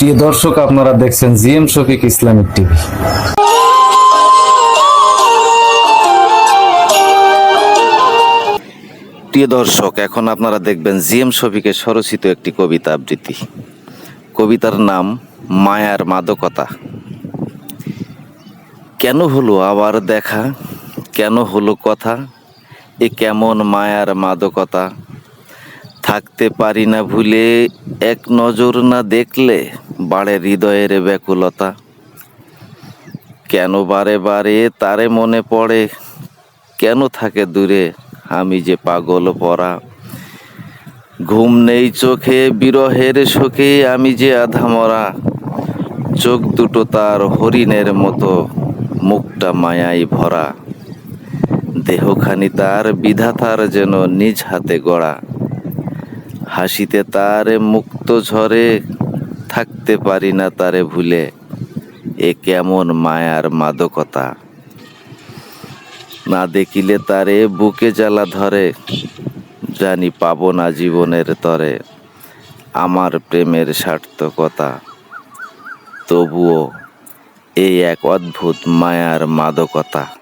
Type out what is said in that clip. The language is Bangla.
প্রিয় দর্শক, আপনারা দেখছেন জিএম শফিক ইসলামিক টিভি। প্রিয় দর্শক, এখন আপনারা দেখবেন জিএম শফিকের স্বরচিত একটি কবিতা আবৃত্তি। কবিতার নাম মায়ার মাদকতা। কেন হলো আবার দেখা? কেন হলো কথা? এ কেমন মায়ার মাদকতা? থাকতে পারি না ভুলে এক নজর না দেখলে বাড়ে হৃদয়ের ব্যাকুলতা। কেন বারে বারে তারে মনে পড়ে? কেন থাকে দূরে আমি যে পাগল পরা? ঘুম নেই চোখে, বিরহের শোকে আমি যে আধা মরা। চোখ দুটো তার হরিণের মতো, মুখটা মায়াই ভরা। দেহখানি তার, বিধাতার যেন নিজ হাতে গড়া। হাসিতে তারে মুক্ত ঝরে থাকতে পারি না তারে ভুলে। এ কেমন মায়ার মাদকতা। না দেখিলে তারে বুকে জ্বালা ধরে, জানি পাব না জীবনের তরে। আমার প্রেমের সার্থকতা। তবুও এই এক অদ্ভুত মায়ার মাদকতা।